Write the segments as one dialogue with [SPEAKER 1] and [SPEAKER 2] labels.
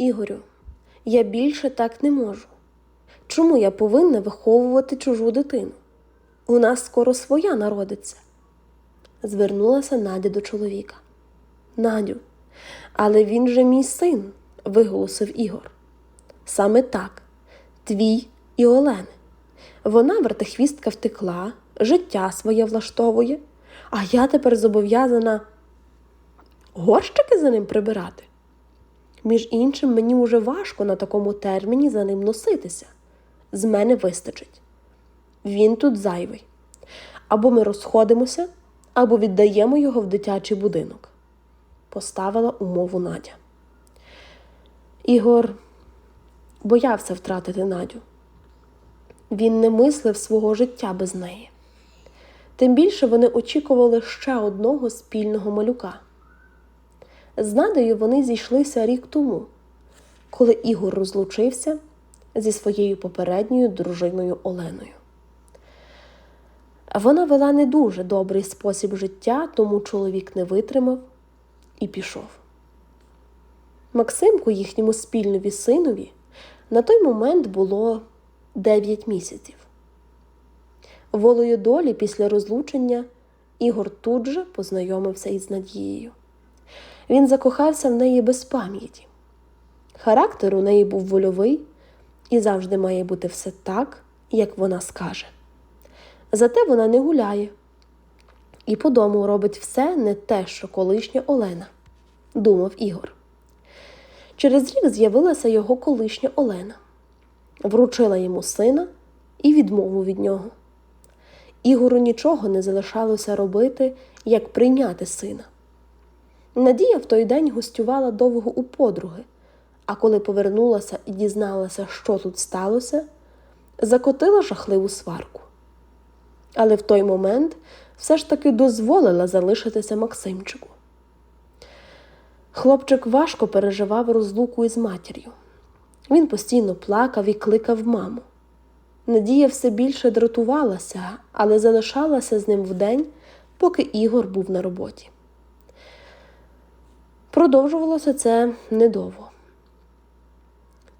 [SPEAKER 1] Ігорю, я більше так не можу. Чому я повинна виховувати чужу дитину? У нас скоро своя народиться. Звернулася Надя до чоловіка. Надю, але він же мій син, виголосив Ігор. Саме так, твій і Олени. Вона вертихвістка втекла, життя своє влаштовує, а я тепер зобов'язана горщики за ним прибирати. Між іншим, мені уже важко на такому терміні за ним носитися. З мене вистачить. Він тут зайвий. Або ми розходимося, або віддаємо його в дитячий будинок. Поставила умову Надя. Ігор боявся втратити Надю. Він не мислив свого життя без неї. Тим більше вони очікували ще одного спільного малюка. З Надею вони зійшлися рік тому, коли Ігор розлучився зі своєю попередньою дружиною Оленою. Вона вела не дуже добрий спосіб життя, тому чоловік не витримав і пішов. Максимку, їхньому спільнові синові, на той момент було 9 місяців. Волею долі після розлучення Ігор тут же познайомився із Надією. Він закохався в неї без пам'яті. Характер у неї був вольовий і завжди має бути все так, як вона скаже. Зате вона не гуляє і по дому робить все не те, що колишня Олена, думав Ігор. Через рік з'явилася його колишня Олена, вручила йому сина і відмову від нього. Ігору нічого не залишалося робити, як прийняти сина. Надія в той день гостювала довго у подруги, а коли повернулася і дізналася, що тут сталося, закотила жахливу сварку. Але в той момент все ж таки дозволила залишитися Максимчику. Хлопчик важко переживав розлуку із матір'ю. Він постійно плакав і кликав маму. Надія все більше дратувалася, але залишалася з ним вдень, поки Ігор був на роботі. Продовжувалося це недовго.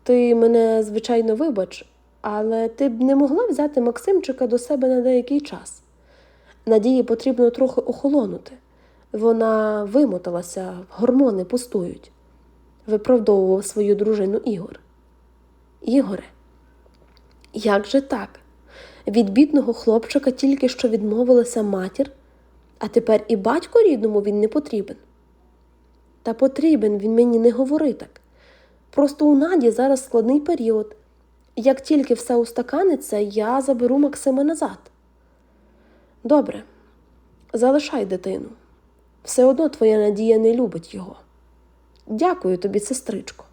[SPEAKER 1] Ти мене, звичайно, вибач, але ти б не могла взяти Максимчика до себе на деякий час. Надії потрібно трохи охолонути. Вона вимоталася, гормони пустують, виправдовував свою дружину Ігор. Ігоре, як же так? Від бідного хлопчика тільки що відмовилася матір, а тепер і батько рідному він не потрібен. Та потрібен він мені не говори так. Просто у Наді зараз складний період. Як тільки все устаканиться, я заберу Максима назад. Добре, залишай дитину. Все одно твоя надія не любить його. Дякую тобі, сестричко.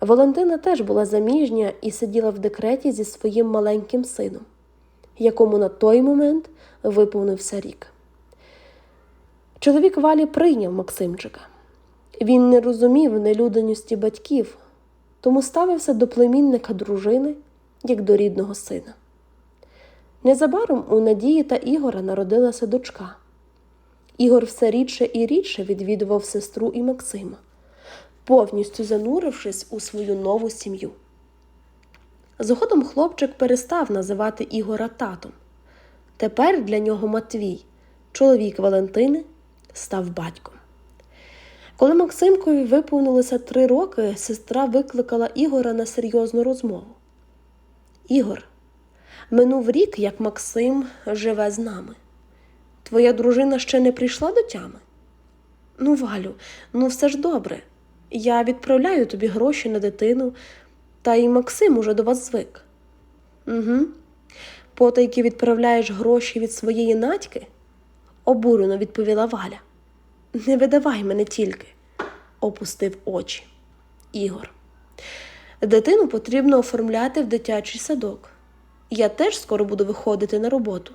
[SPEAKER 1] Валентина теж була заміжня і сиділа в декреті зі своїм маленьким сином, якому на той момент виповнився рік. Чоловік Валі прийняв Максимчика. Він не розумів нелюдяності батьків, тому ставився до племінника дружини, як до рідного сина. Незабаром у Надії та Ігора народилася дочка. Ігор все рідше і рідше відвідував сестру і Максима, повністю занурившись у свою нову сім'ю. Згодом хлопчик перестав називати Ігора татом. Тепер для нього Матвій, чоловік Валентини, став батьком. Коли Максимкові виповнилося три роки, сестра викликала Ігора на серйозну розмову. Ігор, минув рік, як Максим живе з нами. Твоя дружина ще не прийшла до тями? Ну, Валю, ну все ж добре. Я відправляю тобі гроші на дитину, та й Максим уже до вас звик. Угу. Потайки відправляєш гроші від своєї надьки? Обурено відповіла Валя. Не видавай мене тільки, опустив очі. Ігор. Дитину потрібно оформляти в дитячий садок. Я теж скоро буду виходити на роботу.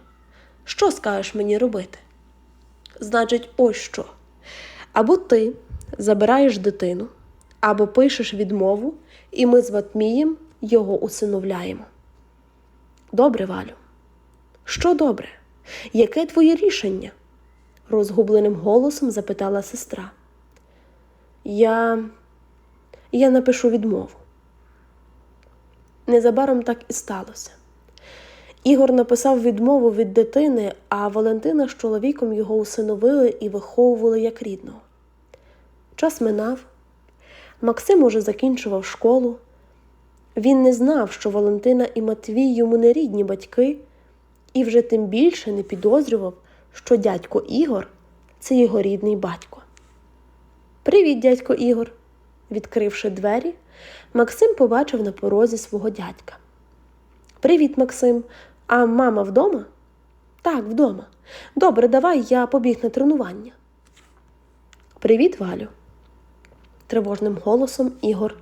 [SPEAKER 1] Що скажеш мені робити? Значить, ось що. Або ти забираєш дитину, або пишеш відмову, і ми з Ватмієм його усиновляємо. Добре, Валю. Що добре? Яке твоє рішення? Розгубленим голосом запитала сестра. Я я напишу відмову. Незабаром так і сталося. Ігор написав відмову від дитини, а Валентина з чоловіком його усиновили і виховували як рідного. Час минав. Максим уже закінчував школу. Він не знав, що Валентина і Матвій йому не рідні батьки, і вже тим більше не підозрював, що дядько Ігор це його рідний батько. Привіт, дядько Ігор. Відкривши двері, Максим побачив на порозі свого дядька. Привіт, Максим. А мама вдома? Так, вдома. Добре, давай я побіг на тренування. Привіт, Валю. Тривожним голосом Ігор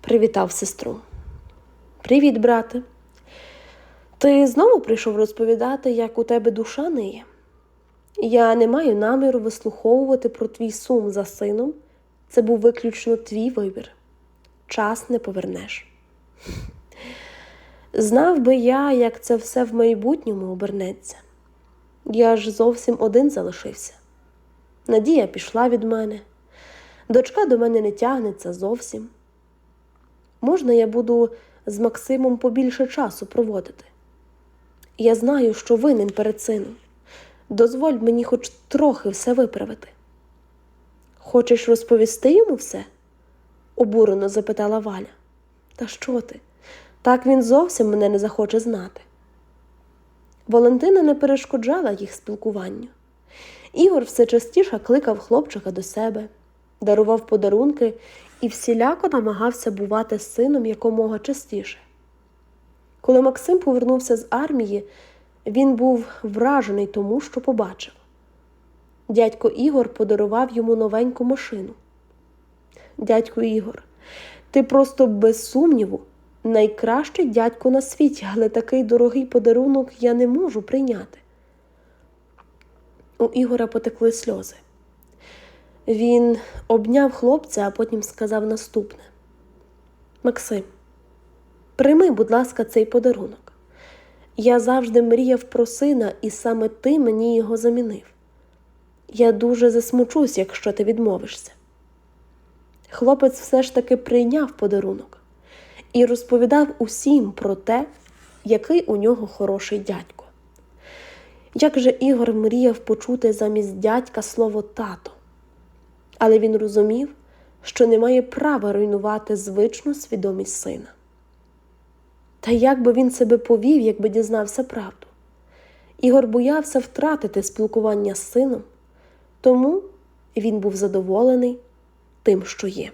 [SPEAKER 1] привітав сестру. Привіт, брате. Ти знову прийшов розповідати, як у тебе душа ниє? Я не маю наміру вислуховувати про твій сум за сином. Це був виключно твій вибір. Час не повернеш. Знав би я, як це все в майбутньому обернеться. Я ж зовсім один залишився. Надія пішла від мене, дочка до мене не тягнеться зовсім. Можна я буду з Максимом побільше часу проводити? Я знаю, що винен перед сином. Дозволь мені хоч трохи все виправити. Хочеш розповісти йому все? обурено запитала Валя. Та що ти? Так він зовсім мене не захоче знати. Валентина не перешкоджала їх спілкуванню. Ігор все частіше кликав хлопчика до себе, дарував подарунки і всіляко намагався бувати з сином якомога частіше. Коли Максим повернувся з армії, він був вражений тому, що побачив. Дядько Ігор подарував йому новеньку машину. Дядько Ігор, ти просто без сумніву найкращий дядько на світі, але такий дорогий подарунок я не можу прийняти. У Ігора потекли сльози. Він обняв хлопця, а потім сказав наступне: Максим, прийми, будь ласка, цей подарунок. Я завжди мріяв про сина, і саме ти мені його замінив. Я дуже засмучусь, якщо ти відмовишся. Хлопець все ж таки прийняв подарунок і розповідав усім про те, який у нього хороший дядько. Як же Ігор мріяв почути замість дядька слово тато, але він розумів, що не має права руйнувати звичну свідомість сина. Та як би він себе повів, якби дізнався правду? Ігор боявся втратити спілкування з сином, тому він був задоволений тим, що є.